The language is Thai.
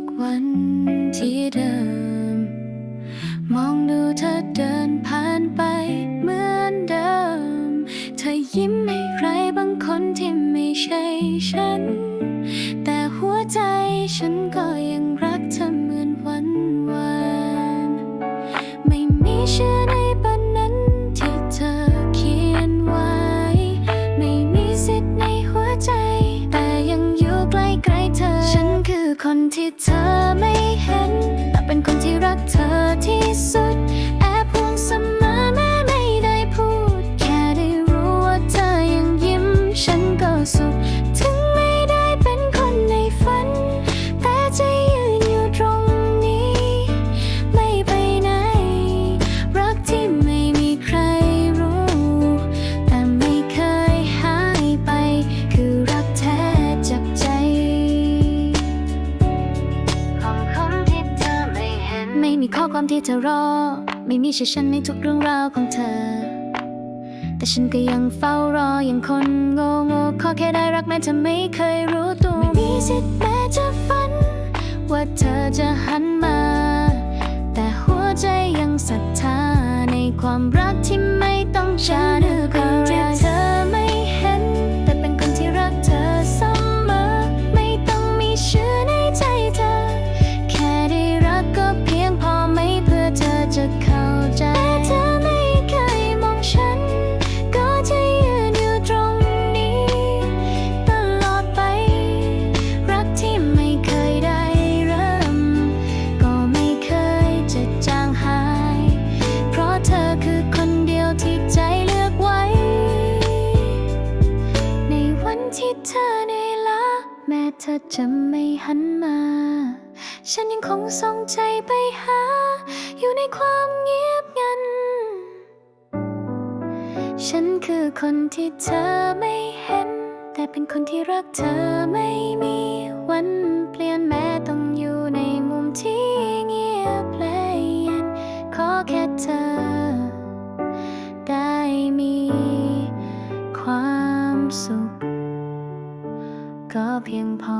กวันที่เดิม มองดูเธอเดินผ่านไปเหมือนเดิม เธอยิ้มให้ใครบางคนที่ไม่ใช่ฉัน แต่หัวใจฉันก็ ที่เธอไม่เห็น แต่เป็นคนที่รักเธอที่สุด แอบห่วงเสมอ มีข้อความที่เธอรอ ไม่มีชื่อฉันในทุกเรื่องราวของเธอ แต่ฉันก็ยังเฝ้ารออย่างคนโง่โง่ขอแค่ได้รักแม้เธอไม่เคยรู้ตัวไม่มีสิทธิ์แม้จะฝัน ว่าเธอจะหันมา แต่หัวใจยังศรัทธาในความรักที่ไม่ต้องจา ที่เธอเหนื่อยล้าแม้เธอจะไม่หันมา ฉันยังคงส่งใจไปหา อยู่ในความเงียบงัน ฉันคือคนที่เธอไม่เห็น แต่เป็นคนที่รักเธอไม่มีวันเปลี่ยนแม้ต้องอยู่ในมุมที่เงียบและเย็นขอแค่เธอ ได้มีความสุข ก็เพียงพอ